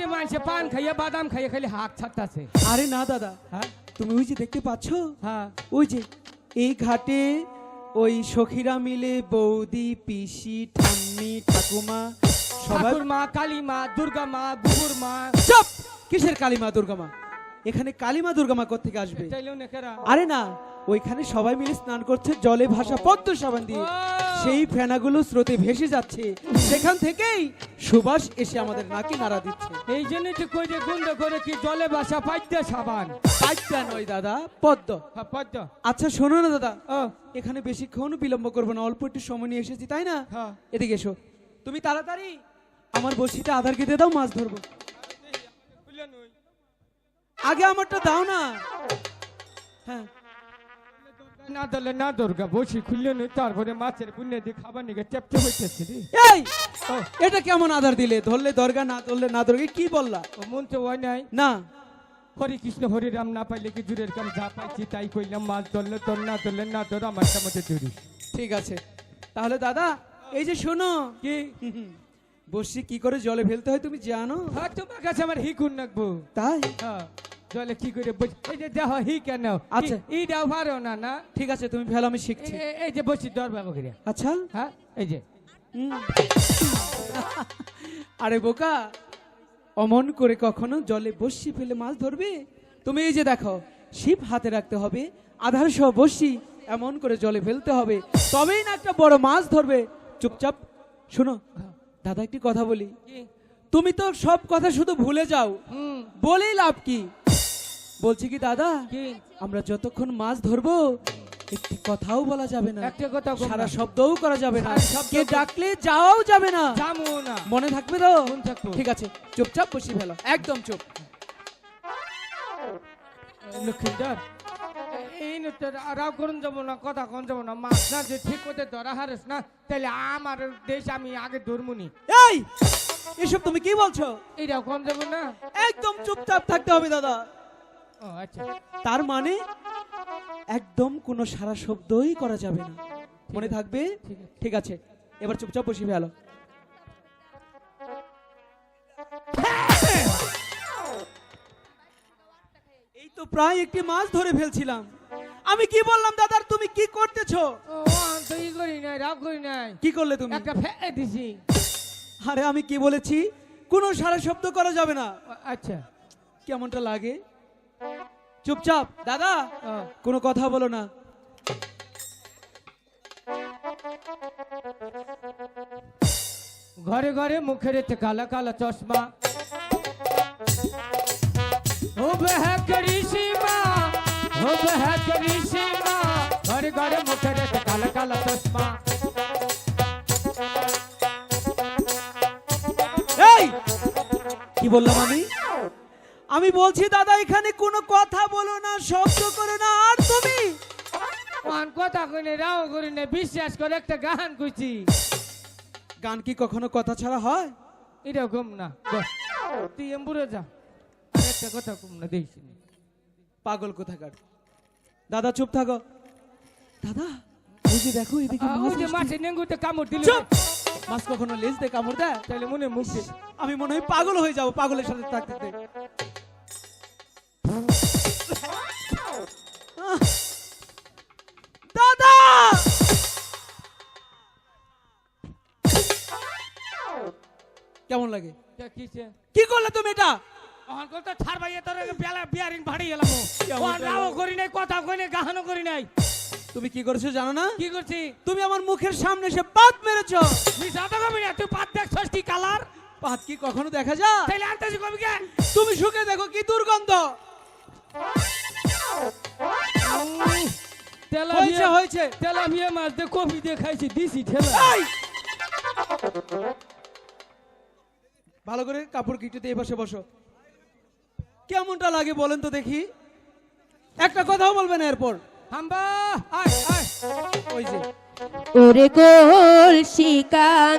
যে মানুষে পান খাইয়ে বাদাম খাইয়ে খালি হাত ছাড়তাছে। আরে না দাদা। হ্যাঁ? তুমি ওই যে দেখতে পাচ্ছ? হ্যাঁ। ওই যে এই ঘাটে ওই সখীরা মিলে বৌদি পিসি ঠাম্মি ঠাকুমা সবার মা কালী মা দুর্গা মা বুবুর মা চুপ! কিসের দুর্গা দুর্গামা? এখানে কালিমা দুর্গামা কোথেকে আসবে? চাইলেও না কেরা আরে না ওইখানে সবাই মিলে স্নান করছে জলে ভাসা পদ্ম সাবান দিয়ে। সেই ফেনাগুলো স্রোতে ভেসে যাচ্ছে। সেখান থেকেই সুবাস এসে আমাদের নাকি নাড়া দিচ্ছে। এই জন্যই তো কই যে গুন্ড করে কি জলে বাসা পাইতে সাবান। পাইপটা নয় দাদা পদ্ম। হ্যাঁ পদ্ম। আচ্ছা শোনো না দাদা। এখানে বেশিক্ষণ বিলম্ব করব না অল্প একটু সময় নিয়ে এসেছি তাই না? হ্যাঁ। এদিকে এসো। তুমি তাড়াতাড়ি আমার বসিটা আধার কেটে দাও মাছ ধরবো। আগে আমারটা দাও না। হ্যাঁ। না দলে না দুর্গা বসি খুললে নই তারপরে মাছের পুণ্য দিয়ে খাবার নিয়ে টেপটে হইতেছে রে। এই এটা কেমন আধার দিলে? ধরলে দরগা না ধরলে না দরগা কি বললা? ও মন তো হয় নাই। না। হরে কৃষ্ণ হরে রাম না পাইলে কি জুরের কাম যা পাইছি তাই কইলাম মাছ ধরলে তোর না ধরলে না ধর আমার মধ্যে ধরিস ঠিক আছে। তাহলে দাদা এই যে শোনো। কি? বসি কি করে জলে ফেলতে হয় তুমি জানো? হ্যাঁ তোমার কাছে আমার হিকুন নাকবো তাই? হ্যাঁ। জলে কি করে বস? এই যে দেহ হি কেন? আচ্ছা। ই দাও পারো না না ঠিক আছে তুমি ফেলো আমি শিখছি। এই যে বসি দর বাবা আচ্ছা। হ্যাঁ এই যে। আরে বোকা অমন করে কখনো জলে বসি ফেলে মাছ ধরবে? তুমি এই যে দেখো শিব হাতে রাখতে হবে আধার সহ বসি এমন করে জলে ফেলতে হবে। তবেই না একটা বড় মাছ ধরবে। চুপচাপ শোনো দাদা একটি কথা বলি। তুমি তো সব কথা শুধু ভুলে যাও। বলেই লাভ কি? বলছি কি দাদা? কি? আমরা যতক্ষণ মাছ ধরবো একটি কথাও বলা যাবে না। একটা কথা সারা শব্দও করা যাবে না। কে ডাকলে যাওয়াও যাবে না। জামু না। মনে থাকবে তো। ঠিক আছে চুপচাপ বসি ফেলো। একদম চুপ। লক্ষ্মীদার এই রাও করুন যাব না কথা কোন যাব না। মাছ না যে ঠিক মতো ধরা হারেস না তাহলে আমার দেশ আমি আগে ধরমুনি। এই! এসব তুমি কি বলছো? এইটা কোন যাব না? একদম চুপচাপ থাকতে হবে দাদা। তার মানে একদম কোনো সারা শব্দই করা যাবে না। মনে থাকবে? ঠিক আছে। এবার চুপচাপ বসি ফেলো। এই তো প্রায় একটি মাছ ধরে ফেলছিলাম। আমি কি বললাম দাদার তুমি কি করতেছো? করি নাই রাগ করি নাই। কি করলে তুমি? একটা ফেলে দিছি। আরে আমি কি বলেছি? কোনো সারা শব্দ করা যাবে না। আচ্ছা। কেমনটা লাগে? চুপচাপ দাদা। কোনো কথা বলো না। ঘরে ঘরে মুখের কালা কালা চশমা। ও বেহা ও ঘরে ঘরে মুখের কালা কালা চশমা। এই! কি বললাম আমি? আমি বলছি দাদা এখানে কোনো কথা বলো না শব্দ করো না আর তুমি? কোন কথা কইনে রাও করি না বিশ্বাস করে একটা গান কইছি। গান কি কখনো কথা ছাড়া হয়? এটা ঘুম না। তুই এম্বুরে যা একটা কথা ঘুম না দেখছি পাগল কোথাকার? দাদা চুপ থাকো। দাদা ওই যে দেখো এদিকে ওই যে মাছে নেঙ্গুতে কামড় দিল। চুপ! মাছ কখনো লেজ দিয়ে কামড় দেয়? তাহলে মনে মুখ আমি মনে হয় পাগল হয়ে যাব পাগলের সাথে থাকতে। কেমন লাগে? কি করলে তুমি এটা? তো ছাড় ভাই তোর বেলা বিয়ারিং ভাড়ি গেলাম কেমন রাও করি নাই কথা কই নাই গাহানো করি নাই। তুমি কি করেছ জানো না? কি করছি? তুমি আমার মুখের সামনে এসে পাত মেরেছো। কবি না তুই পাত দেখছস কি কালার। পাত কি কখনো দেখা যায়? তাইলে আনতেছি কবি কে? তুমি শুকে দেখো কি দুর্গন্ধ। তেলা হয়েছে হয়েছে। তেলা মাছ দিয়ে কফি দিয়ে খাইছি দিছি ঠেলা! ভালো করে কাপড় কিটুতে এপাশে পাশে বসো। কেমনটা লাগে বলেন তো দেখি। একটা কথাও বলবেন এরপর। হাম্বা, আয় আয়। ওই যে। ওরে গোল শিকা